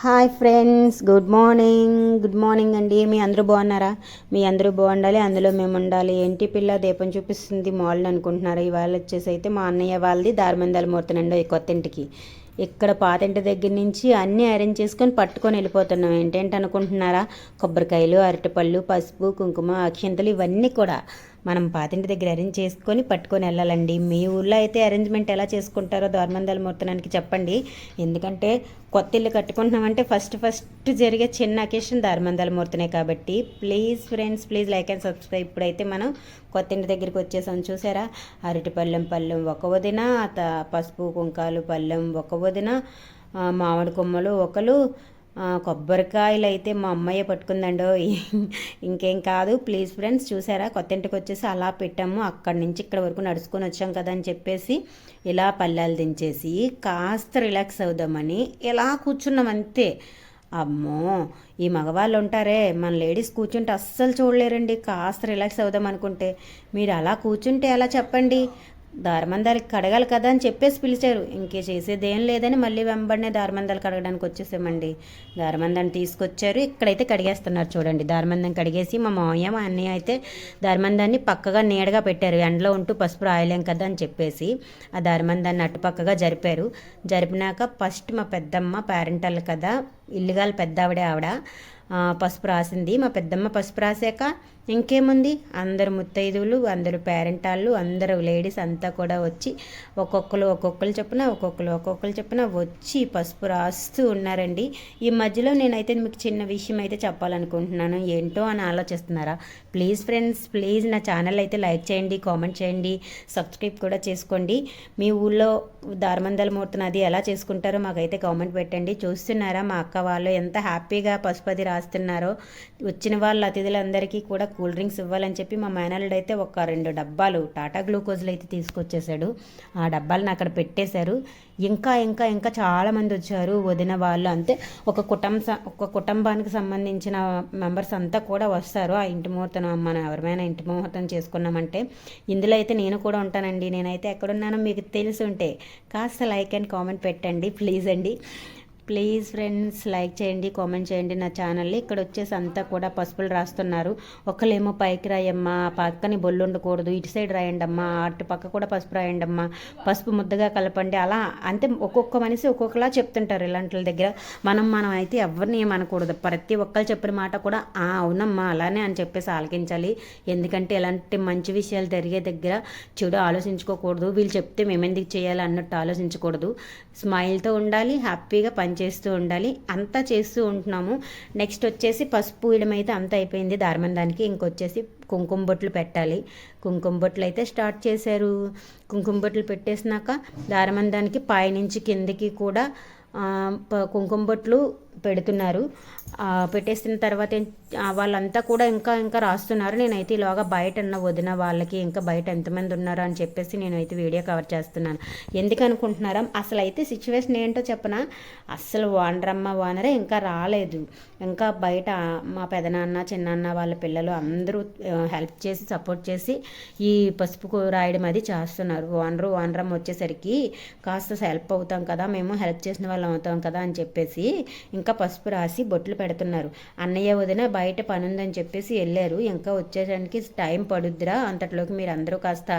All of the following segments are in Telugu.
Hi friends good morning. Good morning అండి. మీ అందరూ బాగున్నారా? మీ అందరూ బాగుండాలి అందులో మేము ఉండాలి. ఏంటి పిల్ల దీపం చూపిస్తుంది మాల్ అనుకుంటున్నారా? ఇవాళ వచ్చేసి అయితే మా అన్నయ్య వాళ్ళది దారిమందాలు మూర్తనండి ఈ కొత్త ఇంటికి. ఇక్కడ పాత ఇంటి దగ్గర నుంచి అన్నీ అరేంజ్ చేసుకొని పట్టుకొని వెళ్ళిపోతున్నాం. ఏంటంటే అనుకుంటున్నారా? కొబ్బరికాయలు అరటిపళ్ళు పసుపు కుంకుమ అక్షింతలు ఇవన్నీ కూడా. మనం పాతింటి దగ్గర అరేంజ్ చేసుకొని పట్టుకొని వెళ్ళాలండి. మీ ఊళ్ళో అయితే అరేంజ్మెంట్ ఎలా చేసుకుంటారో దోర్మందాల ముహూర్తానికి చెప్పండి. ఎందుకంటే కొత్త ఇల్లు కట్టుకుంటున్నామంటే ఫస్ట్ ఫస్ట్ జరిగే చిన్న అకేషన్ దారిమందాల మూర్తనే కాబట్టి please friends please like and subscribe ఇప్పుడైతే మనం కొత్త ఇంటి దగ్గరికి వచ్చేసాం. చూసారా? అరటి పళ్ళెం పళ్ళెం ఒక వదిన త పసుపు కుంకాలు పళ్ళెం ఒక వదిన మామిడి కొమ్మలు ఒకరు కొబ్బరికాయలు అయితే మా అమ్మయ్య పట్టుకుందండో. ఇంకేం కాదు ప్లీజ్ ఫ్రెండ్స్ చూసారా? కొత్త ఇంటికి వచ్చేసి అలా పెట్టాము. అక్కడి నుంచి ఇక్కడ వరకు నడుచుకొని వచ్చాం కదా అని చెప్పేసి ఇలా పల్లెలు దించేసి కాస్త రిలాక్స్ అవుదామని ఇలా కూర్చున్నాం అంతే. అమ్మో ఈ మగవాళ్ళు ఉంటారే మన లేడీస్ కూర్చుంటే అస్సలు చూడలేరండి. కాస్త రిలాక్స్ అవుదాం అనుకుంటే. మీరు అలా కూర్చుంటే ఎలా చెప్పండి? దారమందాలకి కడగాలి కదా అని చెప్పేసి పిలిచారు. ఇంకే చేసేదేం లేదని మళ్ళీ వెంబడినే దారమందాలు కడగడానికి వచ్చేసామండి. దారమందాన్ని తీసుకొచ్చారు. ఇక్కడైతే కడిగేస్తున్నారు చూడండి. దారమందం కడిగేసి మా మామయ్య మా అన్నయ్య అయితే దారమందాన్ని పక్కగా నీడగా పెట్టారు. ఎండలో ఉంటూ పసుపు రాయలేం కదా అని చెప్పేసి ఆ దారమందాన్ని అటుపక్కగా జరిపారు. జరిపినాక ఫస్ట్ మా పెద్దమ్మ పేరెంటల్ కదా ఇల్లుగాల పెద్దవిడే ఆవిడ పసుపు రాసింది. మా పెద్దమ్మ పసుపు రాసాక ఇంకేముంది? అందరు ముత్తైదువులు అందరు పేరెంటాళ్ళు అందరు లేడీస్ అంతా కూడా వచ్చి ఒక్కొక్కరు ఒక్కొక్కరు చొప్పున ఒక్కొక్కరు ఒక్కొక్కరు చొప్పున వచ్చి పసుపు రాస్తూ ఉన్నారండి. ఈ మధ్యలో నేనైతే మీకు చిన్న విషయం అయితే చెప్పాలనుకుంటున్నాను. ఏంటో అని ఆలోచిస్తున్నారా? ప్లీజ్ ఫ్రెండ్స్ ప్లీజ్ నా ఛానల్ అయితే లైక్ చేయండి కామెంట్ చేయండి సబ్స్క్రైబ్ కూడా చేసుకోండి. మీ ఊళ్ళో దారమందల మూర్తిని అది ఎలా చేసుకుంటారో మాకైతే కామెంట్ పెట్టండి. చూస్తున్నారా మా అక్క వాళ్ళు ఎంత హ్యాపీగా పసుపది రాస్తున్నారో. వచ్చిన వాళ్ళ అతిథులందరికీ కూడా కూల్ డ్రింక్స్ ఇవ్వాలని చెప్పి మా మేనల్డ్ అయితే ఒక రెండు డబ్బాలు టాటా గ్లూకోజ్లు అయితే తీసుకొచ్చేసాడు. ఆ డబ్బాలను అక్కడ పెట్టేశారు. ఇంకా ఇంకా ఇంకా చాలామంది వచ్చారు వదిన వాళ్ళు. అంతే ఒక కుటుంబ ఒక కుటుంబానికి సంబంధించిన మెంబర్స్ అంతా కూడా వస్తారు. ఆ ఇంటి ముహూర్తం మనం ఎవరిమైనా ఇంటి ముహూర్తం చేసుకున్నామంటే ఇందులో అయితే నేను కూడా ఉంటానండి. నేనైతే ఎక్కడున్నానో మీకు తెలిసి ఉంటే కాస్త లైక్ అండ్ కామెంట్ పెట్టండి ప్లీజ్ అండి. ప్లీజ్ ఫ్రెండ్స్ లైక్ చేయండి కామెంట్ చేయండి నా ఛానల్ని. ఇక్కడ వచ్చేసి అంతా కూడా పసుపులు రాస్తున్నారు. ఒకళ్ళేమో పైకి రాయమ్మా పక్కని బొల్లు ఉండకూడదు ఇటు సైడ్ రాయండమ్మా అటు పక్క కూడా పసుపు రాయండమ్మా పసుపు ముద్దగా కలపండి. అలా అంతే ఒక్కొక్క మనిషి ఒక్కొక్కలా చెప్తుంటారు ఇలాంటి దగ్గర. మనం మనం అయితే ఎవరిని ఏమనకూడదు. ప్రతి ఒక్కరు చెప్పిన మాట కూడా ఆ అవునమ్మా అలానే అని చెప్పేసి ఆలకించాలి. ఎందుకంటే ఇలాంటి మంచి విషయాలు జరిగే దగ్గర చెడు ఆలోచించుకోకూడదు. వీళ్ళు చెప్తే మేమెందుకు చేయాలి అన్నట్టు ఆలోచించకూడదు. స్మైల్తో ఉండాలి హ్యాపీగా పని చేస్తూ ఉండాలి. అంతా చేస్తూ ఉంటున్నాము. నెక్స్ట్ వచ్చేసి పసుపు అయితే అంతా అయిపోయింది. దారమందానికి ఇంకొచ్చేసి కుంకుమ బొట్లు పెట్టాలి. కుంకుమ బొట్లు అయితే స్టార్ట్ చేశారు. కుంకుమ బొట్లు పెట్టేసినాక దారమందానికి పైనుంచి కిందకి కూడా ప- కుంకుమ బొట్లు పెడుతున్నారు. పెట్టేసిన తర్వాత వాళ్ళంతా కూడా ఇంకా ఇంకా రాస్తున్నారు. నేనైతే ఇలాగా బయట ఉన్న వదిన వాళ్ళకి ఇంకా బయట ఎంతమంది ఉన్నారో అని చెప్పేసి నేనైతే వీడియో కవర్ చేస్తున్నాను. ఎందుకు అనుకుంటున్నారా? అసలు అయితే సిచ్యువేషన్ ఏంటో చెప్పనా? అస్సలు వానరమ్మ వానరే ఇంకా రాలేదు. ఇంకా బయట మా పెదనాన్న చిన్నాన్న వాళ్ళ పిల్లలు అందరూ హెల్ప్ చేసి సపోర్ట్ చేసి ఈ పసుపు రాయడం అది చేస్తున్నారు. వానరు వానరమ్మ వచ్చేసరికి కాస్త హెల్ప్ అవుతాం కదా మేము హెల్ప్ చేసిన వాళ్ళం అవుతాం కదా అని చెప్పేసి ఇంకా పసుపు రాసి బొట్లు పెడుతున్నారు. అన్నయ్య వదిన బయట పని చెప్పేసి వెళ్ళారు ఇంకా వచ్చేసరికి టైం పడుద్దిరా. అంతట్లోకి మీరు అందరూ కాస్త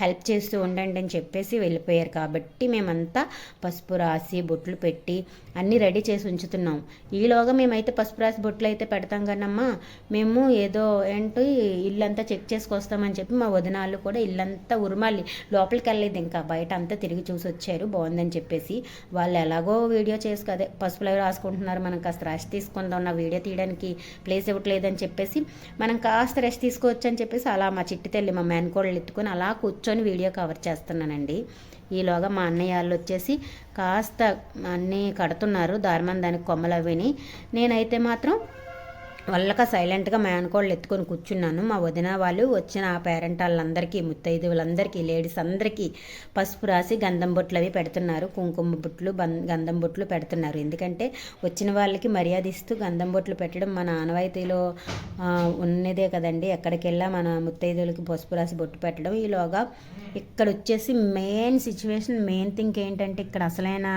హెల్ప్ చేస్తూ ఉండండి అని చెప్పేసి వెళ్ళిపోయారు. కాబట్టి మేమంతా పసుపు రాసి బొట్లు పెట్టి అన్నీ రెడీ చేసి ఉంచుతున్నాం. ఈలోగా మేమైతే పసుపు రాసి బొట్లు అయితే పెడతాం కానమ్మా మేము ఏదో ఏంటో ఇల్లంతా చెక్ చేసుకొస్తామని చెప్పి మా వదినాళ్ళు కూడా ఇల్లంతా ఉరుమాలి. లోపలికి వెళ్ళలేదు ఇంకా. బయట అంతా తిరిగి చూసి వచ్చారు బాగుందని చెప్పేసి వాళ్ళు ఎలాగో వీడియో చేసి అదే పసుపులో రాసుకుంటున్నారు. మనం కాస్త రెస్ట్ తీసుకుందాం. నా వీడియో తీయడానికి ప్లేస్ ఇవ్వట్లేదని చెప్పేసి మనం కాస్త రెస్ట్ తీసుకోవచ్చు అని చెప్పేసి అలా మా చిట్టి తల్లి మా మేనకోడలు ఎత్తుకొని అలా కూర్చొని వీడియో కవర్ చేస్తున్నానండి. ఈలోగా మా అన్నయ్య వాళ్ళు వచ్చేసి కాస్త అన్నీ కడుతున్నారు. దారిమందానికి కొమ్మలు అవిని నేనైతే మాత్రం వల్లక సైలెంట్గా మేనకోళ్ళు ఎత్తుకొని కూర్చున్నాను. మా వదిన వాళ్ళు వచ్చిన ఆ పేరెంట్ వాళ్ళందరికీ ముత్తైదువులందరికీ లేడీస్ అందరికీ పసుపు రాసి గంధం బొట్లు అవి పెడుతున్నారు. కుంకుమ బొట్లు బం గంధం బొట్లు పెడుతున్నారు. ఎందుకంటే వచ్చిన వాళ్ళకి మర్యాద ఇస్తూ గంధం బొట్లు పెట్టడం మన ఆనవాయితీలో ఉన్నదే కదండి. ఎక్కడికి వెళ్ళా మన ముత్తైదువులకి పసుపు రాసి బొట్టు పెట్టడం. ఈలోగా ఇక్కడ వచ్చేసి మెయిన్ సిచ్యువేషన్ మెయిన్ థింగ్ ఏంటంటే ఇక్కడ అసలైన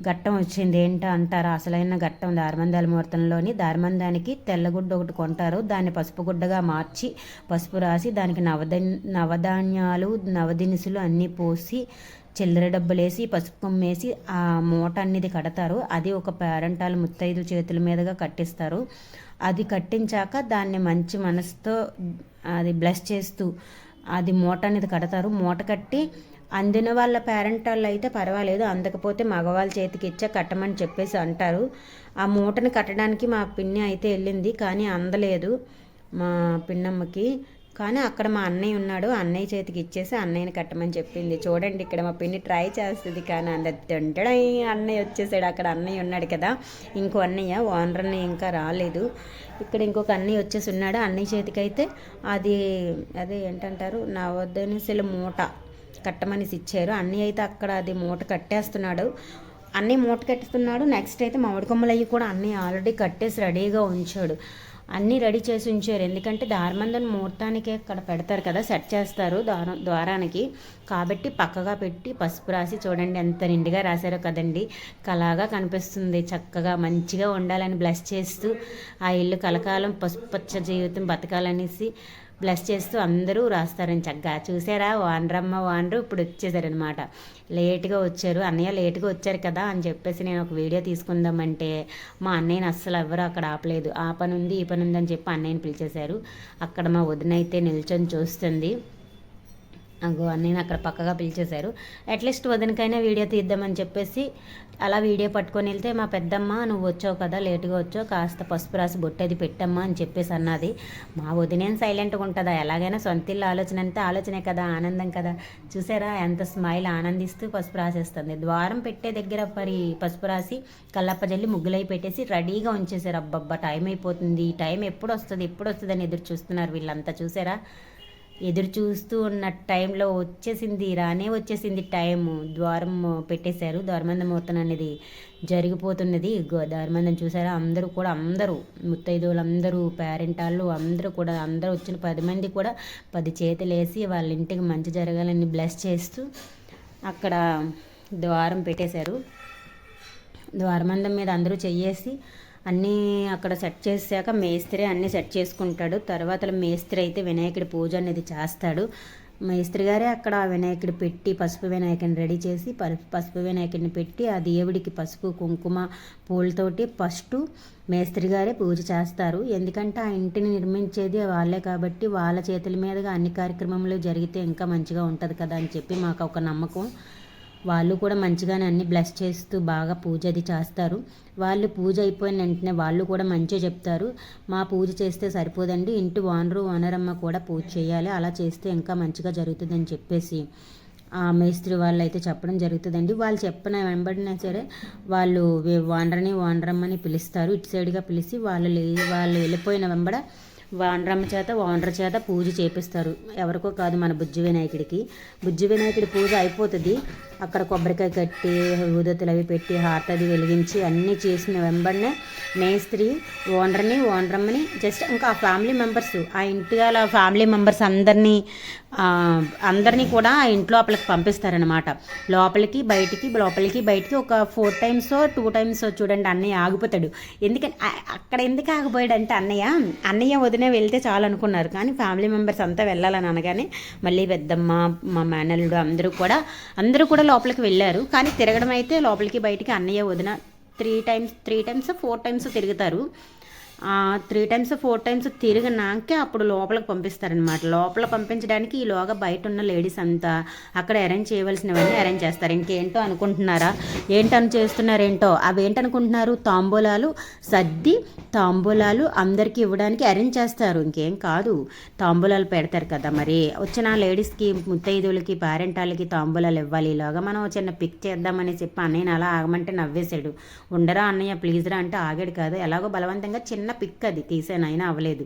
ఘట్టం వచ్చింది. ఏంటో అంటారు. అసలైన ఘట్టం దార్మందాల ముహూర్తంలోని దార్మందానికి తెల్లగుడ్డ ఒకటి కొంటారు. దాన్ని పసుపు గుడ్డగా మార్చి పసుపు రాసి దానికి నవద నవధాన్యాలు నవదినుసులు అన్నీ పోసి చిల్లర డబ్బులేసి పసుపు కొమ్మేసి ఆ మూట అనేది కడతారు. అది ఒక పేరంటాలు ముత్తైదు చేతుల మీదుగా కట్టిస్తారు. అది కట్టించాక దాన్ని మంచి మనసుతో అది బ్లెస్ చేస్తూ అది మూట అనేది కడతారు. మూట కట్టి అందిన వాళ్ళ పేరెంట్ వాళ్ళు అయితే పర్వాలేదు అందకపోతే మగవాళ్ళ చేతికి ఇచ్చే కట్టమని చెప్పేసి అంటారు. ఆ మూటని కట్టడానికి మా పిన్ని అయితే వెళ్ళింది కానీ అందలేదు మా పిన్నమ్మకి. కానీ అక్కడ మా అన్నయ్య ఉన్నాడు అన్నయ్య చేతికి ఇచ్చేసి అన్నయ్యని కట్టమని చెప్పింది. చూడండి ఇక్కడ మా పిన్ని ట్రై చేస్తుంది కానీ అంత తింటడం అన్నయ్య వచ్చేసాడు. అక్కడ అన్నయ్య ఉన్నాడు కదా ఇంకో అన్నయ్య ఓనర్ అన్నయ్య ఇంకా రాలేదు. ఇక్కడ ఇంకొక అన్నయ్య వచ్చేసి ఉన్నాడు. అన్నయ్య చేతికి అయితే అది అదే ఏంటంటారు నా వద్దనేసి మూట. కట్టమనేసి ఇచ్చారు అన్ని అయితే అక్కడ అది మూట కట్టేస్తున్నాడు. అన్ని మూట కట్టేస్తున్నాడు నెక్స్ట్ అయితే మామిడి కొమ్మలు అవి కూడా అన్నీ ఆల్రెడీ కట్టేసి రెడీగా ఉంచాడు. అన్నీ రెడీ చేసి ఉంచారు. ఎందుకంటే దారమందని ముహూర్తానికే అక్కడ పెడతారు కదా సెట్ చేస్తారు ద్వారం ద్వారానికి. కాబట్టి పక్కగా పెట్టి పసుపు రాసి చూడండి ఎంత నిండుగా రాశారో కదండి. కలాగా కనిపిస్తుంది. చక్కగా మంచిగా ఉండాలని బ్లెస్ చేస్తూ ఆ ఇల్లు కలకాలం పసుపు పచ్చ జీవితం బతకాలనేసి బ్లెస్ చేస్తూ అందరూ రాస్తారని చక్కగా. చూసారా? వానరమ్మ వానరు ఇప్పుడు వచ్చేసారనమాట లేట్గా వచ్చారు. అన్నయ్య లేట్గా వచ్చారు కదా అని చెప్పేసి నేను ఒక వీడియో తీసుకుందామంటే మా అన్నయ్యని అస్సలు ఎవరు అక్కడ ఆపలేదు. ఆ పని ఉంది ఈ పని ఉంది అని చెప్పి అన్నయ్యని పిలిచేశారు. అక్కడ మా వదిన అయితే నిల్చొని చూస్తుంది. అగో అన్నయ్యని అక్కడ పక్కగా పిలిచేశారు. అట్లీస్ట్ వదినకైనా వీడియో తీద్దామని చెప్పేసి అలా వీడియో పట్టుకొని వెళ్తే మా పెద్దమ్మ నువ్వు వచ్చావు కదా లేటుగా వచ్చావు కాస్త పసుపు రాసి బొట్టది పెట్టమ్మా అని చెప్పేసి అన్నది. మా వదినేం సైలెంట్గా ఉంటుందా? ఎలాగైనా సొంత ఇల్లు ఆలోచన అంతే ఆలోచనే కదా ఆనందం కదా. చూసారా ఎంత స్మైల్ ఆనందిస్తూ పసుపు రాసేస్తుంది. ద్వారం పెట్టే దగ్గర మరి పసుపు రాసి కల్లప్ప జల్లి ముగ్గులై పెట్టేసి రెడీగా ఉంచేసారు అబ్బబ్బా టైం అయిపోతుంది. ఈ టైం ఎప్పుడు వస్తుంది? ఎప్పుడు వస్తుంది అని ఎదురు చూస్తున్నారు వీళ్ళంతా. చూసారా? ఎదురు చూస్తూ ఉన్న టైంలో వచ్చేసింది రానే వచ్చేసింది టైం. ద్వారం పెట్టేశారు ద్వారమంద ముహూర్తం అనేది. జరిగిపోతున్నది. ద్వారమందం చూసారా? అందరూ కూడా అందరూ ముత్తైదువులు అందరూ పేరెంట్ వాళ్ళు అందరూ కూడా అందరూ వచ్చిన పది మంది కూడా పది చేతులు వేసి వాళ్ళ ఇంటికి మంచి జరగాలని బ్లెస్ చేస్తూ అక్కడ ద్వారం పెట్టేశారు. ద్వారమందం మీద అందరూ చెయ్యేసి అన్నీ అక్కడ సెట్ చేసాక మేస్త్రి అన్నీ సెట్ చేసుకుంటాడు. తర్వాత మేస్త్రి అయితే వినాయకుడి పూజ అనేది చేస్తాడు. మేస్త్రి గారే అక్కడ వినాయకుడి పెట్టి పసుపు వినాయకుడిని రెడీ చేసి పసుపు వినాయకుడిని పెట్టి ఆ దేవుడికి పసుపు కుంకుమ పూలతోటి ఫస్ట్ మేస్త్రి గారే పూజ చేస్తారు. ఎందుకంటే ఆ ఇంటిని నిర్మించేది వాళ్ళే కాబట్టి వాళ్ళ చేతుల మీదుగా అన్ని కార్యక్రమంలో జరిగితే ఇంకా మంచిగా ఉంటుంది కదా అని చెప్పి మాకు ఒక నమ్మకం. వాళ్ళు కూడా మంచిగానే అన్ని బ్లెస్ చేస్తూ బాగా పూజ అది చేస్తారు. వాళ్ళు పూజ అయిపోయిన వెంటనే వాళ్ళు కూడా మంచిగా చెప్తారు. మా పూజ చేస్తే సరిపోదండి ఇంటి ఓనరు ఓనరమ్మ కూడా పూజ చేయాలి అలా చేస్తే ఇంకా మంచిగా జరుగుతుందని చెప్పేసి ఆ మేస్త్రి వాళ్ళు అయితే చెప్పడం జరుగుతుందండి. వాళ్ళు చెప్పిన వెంబడినా సరే వాళ్ళు ఓనర్ని వాండ్రమ్మని పిలుస్తారు. ఇటు సైడ్గా పిలిచి వాళ్ళు వాళ్ళు వెళ్ళిపోయిన వెంబడ వాండ్రమ్మ చేత ఓనర్ చేత పూజ చేపిస్తారు. ఎవరికో కాదు మన బుజ్జి వినాయకుడికి. బుజ్జి వినాయకుడి పూజ అయిపోతుంది. అక్కడ కొబ్బరికాయ కట్టి ఊదతులు అవి పెట్టి హార్ట్ అది వెలిగించి అన్నీ చేసిన వెంబడినే మేస్త్రి ఓనర్ని ఓనరమ్మని జస్ట్ ఇంకా ఆ ఫ్యామిలీ మెంబర్స్ ఆ ఇంటి గల ఫ్యామిలీ మెంబర్స్ అందరినీ అందరినీ కూడా ఆ ఇంట్లో లోపలికి పంపిస్తారనమాట లోపలికి బయటికి లోపలికి బయటికి ఒక ఫోర్ టైమ్స్ టూ టైమ్స్ చూడండి అన్నయ్య ఆగిపోతాడు. ఎందుకని అక్కడ ఎందుకు ఆగిపోయాడు అంటే అన్నయ్య అన్నయ్య వదిన వెళ్తే చాలు అనుకున్నారు. కానీ ఫ్యామిలీ మెంబర్స్ అంతా వెళ్ళాలని అనగానే మళ్ళీ పెద్దమ్మ మా మేనల్లుడు అందరూ కూడా అందరూ కూడా లోపలికి వెళ్ళారు. కానీ తిరగడం అయితే లోపలికి బయటికి అన్నయ్య వదిన three times three times four times తిరుగుతారు. త్రీ టైమ్స్ ఫోర్ టైమ్స్ తిరిగినాకే అప్పుడు లోపలికి పంపిస్తారనమాట లోపల పంపించడానికి ఈలోగా బయట ఉన్న లేడీస్ అంతా అక్కడ అరేంజ్ చేయవలసినవన్నీ అరేంజ్ చేస్తారు. ఇంకేంటో అనుకుంటున్నారా? ఏంటని చేస్తున్నారేంటో? అవేంటనుకుంటున్నారు తాంబూలాలు సర్ది తాంబూలాలు అందరికీ ఇవ్వడానికి అరేంజ్ చేస్తారు. ఇంకేం కాదు. తాంబూలాలు పెడతారు కదా మరి. వచ్చిన లేడీస్కి ముత్తైదులకి పేరెంటాలకి తాంబూలాలు ఇవ్వాలి. ఇలాగా మనం చిన్న పిక్ చేద్దామని చెప్పి అన్నయ్య అలా ఆగమంటే నవ్వేశాడు. ఉండరా అన్నయ్య ప్లీజ్రా అంటే ఆగాడు కాదు. ఎలాగో బలవంతంగా చిన్న చిన్న పిక్ అది తీసాను అయినా అవ్వలేదు.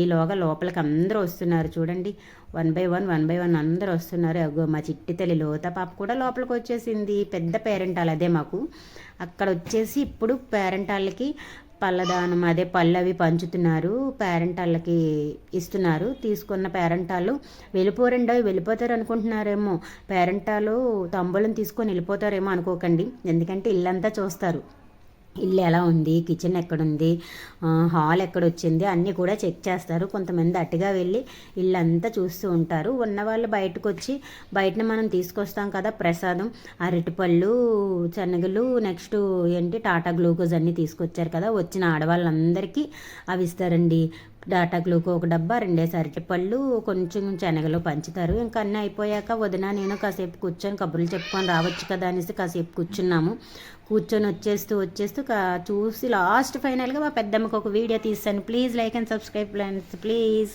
ఈలోగా లోపలికి అందరూ వస్తున్నారు చూడండి. One by one one by one అందరూ వస్తున్నారు. అగో మా చిట్టి తల్లి లోత పాప కూడా లోపలికి వచ్చేసింది. పెద్ద పేరెంటాలు అదే మాకు. అక్కడ వచ్చేసి ఇప్పుడు పేరెంటాలకి పళ్ళదానం అదే పళ్ళు అవి పంచుతున్నారు. పేరెంట్ వాళ్ళకి ఇస్తున్నారు. తీసుకున్న పేరెంట్ వాళ్ళు వెళ్ళిపోరండి అవి వెళ్ళిపోతారు అనుకుంటున్నారేమో. పేరెంట్ వాళ్ళు తంబులను తీసుకొని వెళ్ళిపోతారేమో అనుకోకండి. ఎందుకంటే ఇల్లంతా చూస్తారు. ఇల్లు ఎలా ఉంది? కిచెన్ ఎక్కడుంది? హాల్ ఎక్కడ వచ్చింది అన్నీ కూడా చెక్ చేస్తారు. కొంతమంది అటుగా వెళ్ళి ఇల్లంతా చూస్తూ ఉంటారు. ఉన్నవాళ్ళు బయటకు వచ్చి బయటన మనం తీసుకొస్తాం కదా ప్రసాదం. అరటిపళ్ళు శనగలు నెక్స్ట్ ఏంటి? టాటా గ్లూకోజ్ అన్నీ తీసుకొచ్చారు కదా. వచ్చిన ఆడవాళ్ళందరికీ అవి ఇస్తారండి. డాటా గ్లూకో ఒక డబ్బా రెండేసి అరటిపళ్ళు కొంచెం శనగలు పంచుతారు. ఇంకా అన్నీ అయిపోయాక వదిన నేను కాసేపు కూర్చొని కబుర్లు చెప్పుకొని రావచ్చు కదా అనేసి కాసేపు కూర్చున్నాము. కూర్చొని వచ్చేస్తూ వచ్చేస్తూ చూసి లాస్ట్ ఫైనల్గా మా పెద్దమ్మకి ఒక వీడియో తీస్తాను please like and subscribe please.